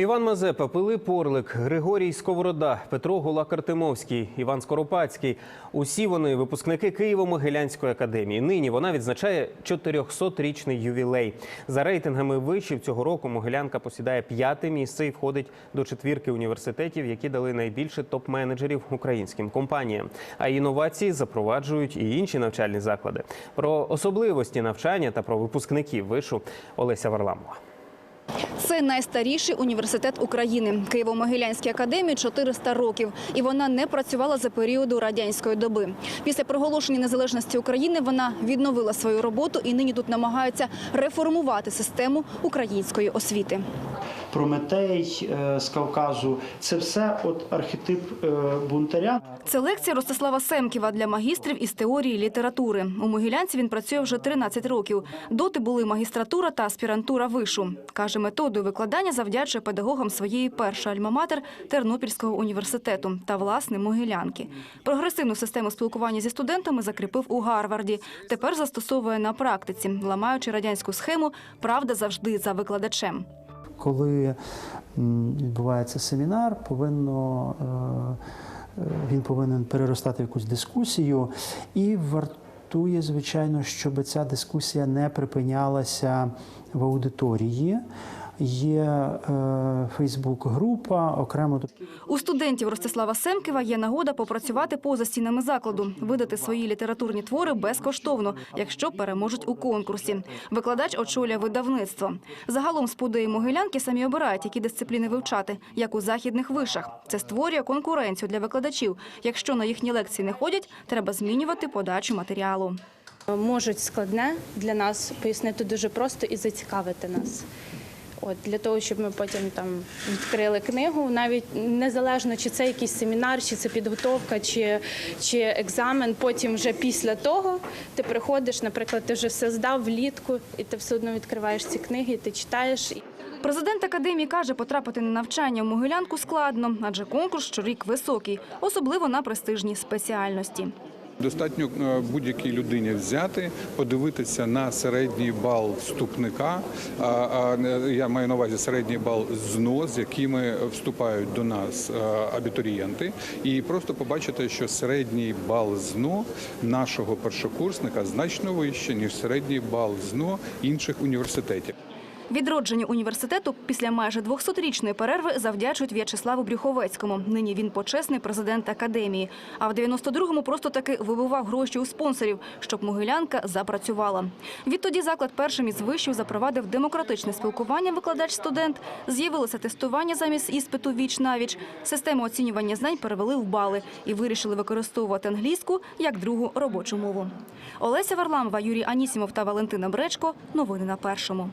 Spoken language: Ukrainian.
Іван Мазепа, Пилип Орлик, Григорій Сковорода, Петро Гулак-Артемовський, Іван Скоропадський. Усі вони випускники Києво-Могилянської академії. Нині вона відзначає 400-річний ювілей. За рейтингами вишів цього року Могилянка посідає п'яте місце і входить до четвірки університетів, які дали найбільше топ-менеджерів українським компаніям. А інновації запроваджують і інші навчальні заклади. Про особливості навчання та про випускників вишу Олеся Варламова. Це найстаріший університет України. Києво-Могилянській академії 400 років, і вона не працювала за періоду радянської доби. Після проголошення незалежності України вона відновила свою роботу і нині тут намагаються реформувати систему української освіти. Прометей е, з Кавказу це все от архетип е, бунтаря. Це лекція Ростислава Семківа для магістрів із теорії літератури. У Могилянці він працює вже 13 років. Доти були магістратура та аспірантура вишу. Каже, методою викладання завдячує педагогам своєї першої альма-матер Тернопільського університету та власне Могилянки. Прогресивну систему спілкування зі студентами закріпив у Гарварді. Тепер застосовує на практиці, ламаючи радянську схему Правда завжди за викладачем. Коли відбувається семінар, повинно, е, е, він повинен переростати в якусь дискусію і вартує, звичайно, щоб ця дискусія не припинялася в аудиторії. Є Фейсбук-група, окремо У студентів Ростислава Семківа є нагода попрацювати поза стінами закладу, видати свої літературні твори безкоштовно, якщо переможуть у конкурсі. Викладач очолює видавництво. Загалом спудеї Могилянки самі обирають, які дисципліни вивчати, як у західних вишах. Це створює конкуренцію для викладачів. Якщо на їхні лекції не ходять, треба змінювати подачу матеріалу. можуть складне для нас пояснити дуже просто і зацікавити нас. От для того, щоб ми потім там відкрили книгу, навіть незалежно чи це якийсь семінар, чи це підготовка, чи, чи екзамен. Потім вже після того ти приходиш, наприклад, ти вже все здав влітку, і ти все одно відкриваєш ці книги, і ти читаєш. Президент академії каже, потрапити на навчання в Могилянку складно, адже конкурс щорік високий, особливо на престижні спеціальності. Достатньо е, будь-якій людині взяти, подивитися на середній бал вступника. е, Я маю на увазі середній бал ЗНО, з якими вступають до нас е, абітурієнти, і просто побачити, що середній бал ЗНО нашого першокурсника значно вище ніж середній бал ЗНО інших університетів. Відродженню університету після майже 200-річної перерви завдячують В'ячеславу Брюховецькому. Нині він почесний президент академії. А в 92-му просто таки вибивав гроші у спонсорів, щоб Могилянка запрацювала. Відтоді заклад першим із вишів запровадив демократичне спілкування викладач-студент. З'явилося тестування замість іспиту віч на віч. Систему оцінювання знань перевели в бали і вирішили використовувати англійську як другу робочу мову. Олеся Варламова, Юрій Анісімов та Валентина Бречко. Новини на першому.